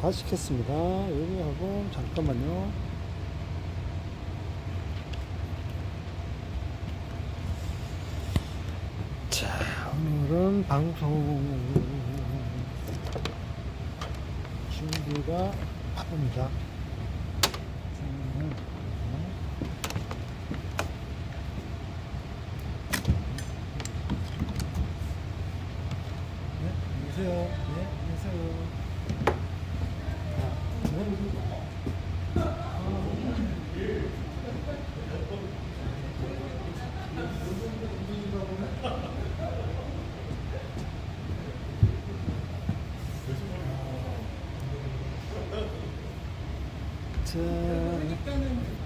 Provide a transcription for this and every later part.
다 시 켰습니다. 여기 하고, 잠깐만요. 자, 오늘은 방송 준비가 바쁩니다. 네, 안녕하세요. 네, 안녕하세요. 아,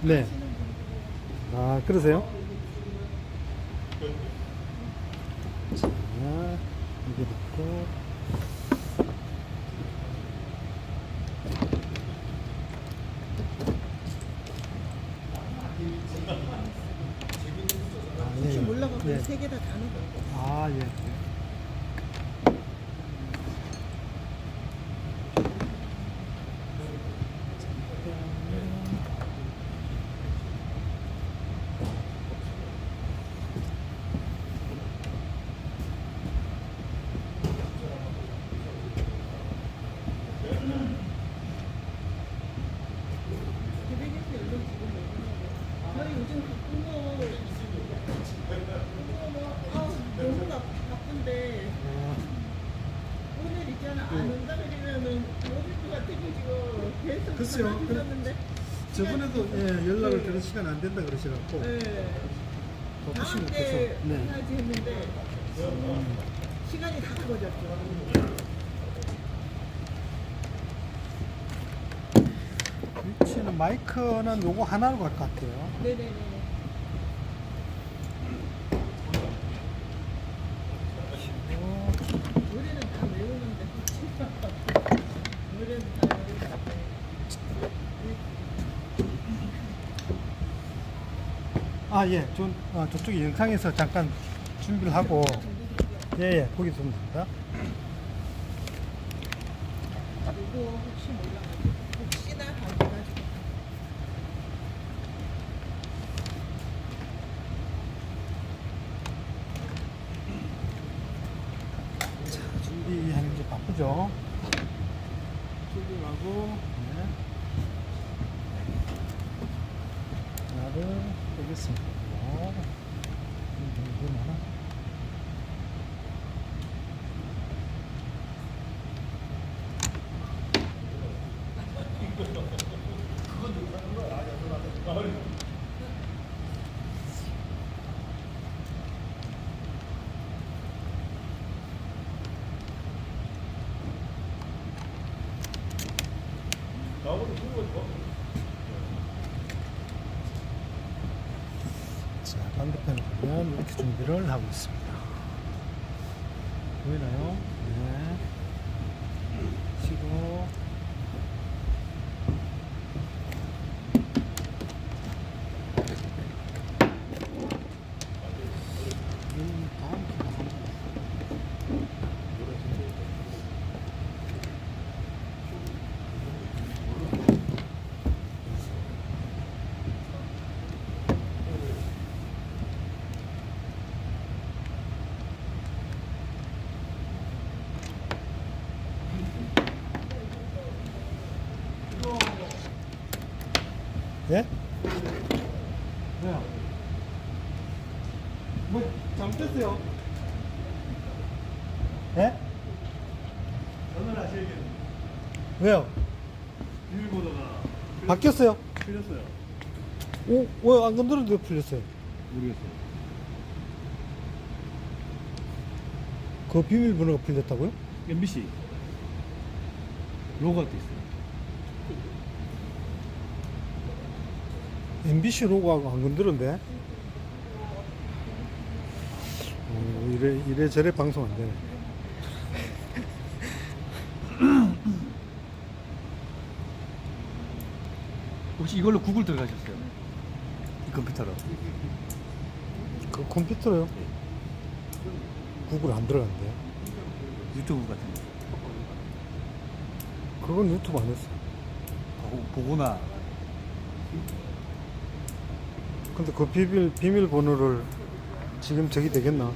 네. 아, 그러세요? 자, 이게 넣고. 아, 예, 혹시 예. 몰라가지고 예. 세개다 거. 아, 예. 대백에서 연락 지금 오는 저희 요즘 바쁜 거. 아, 너무 바, 바쁜데 아, 오늘 있잖아 안 온다 그러면은 모를 것 같아가지고 계속 글쎄요. 주셨는데. 저번에도 예, 연락을 드릴 시간 안 된다 그러셔갖고 네. 바쁘신 것때 같아서 네. 해야지 했는데 시간이 다 커졌죠. 위치는 마이크는 요거 하나로 갈 것 같아요. 네네네. 노래는 다 외우는데 노래는 다 외우는데 아, 예. 저, 아, 저쪽에 영상에서 잠깐 준비를 하고, 예, 예. 거기서 보면 됩니다. 그리고 혹시 몰라가지고 혹시나 가져가지고 자, 준비하는 게 바쁘죠? 준비하고, 네. 하나를 빼겠습니다. 이거. 이거 하나. 자, 반대편을 보면 이렇게 준비를 하고 있습니다. 보이나요? 네. 치고. 음, 다음 기간. 예? 왜요? 뭐, 잘못됐어요? 예? 전화를 하셔야겠네. 왜요? 비밀번호가 바뀌었어요? 틀렸어요. 오, 왜안 건드렸는데 왜 풀렸어요? 모르겠어요. 그 비밀번호가 풀렸다고요? MBC 로고가 돼 있어요. MBC 로고하고 안 건드렸는데? 어, 이래, 이래저래 방송 안 되네. 혹시 이걸로 구글 들어가셨어요? 이 컴퓨터로. 그 컴퓨터로요? 구글 안 들어갔는데. 유튜브 같은 거. 그 그건 유튜브 안 했어. 보고, 보거나 근데 그 비밀 비밀번호를 지금 저기 되겠나?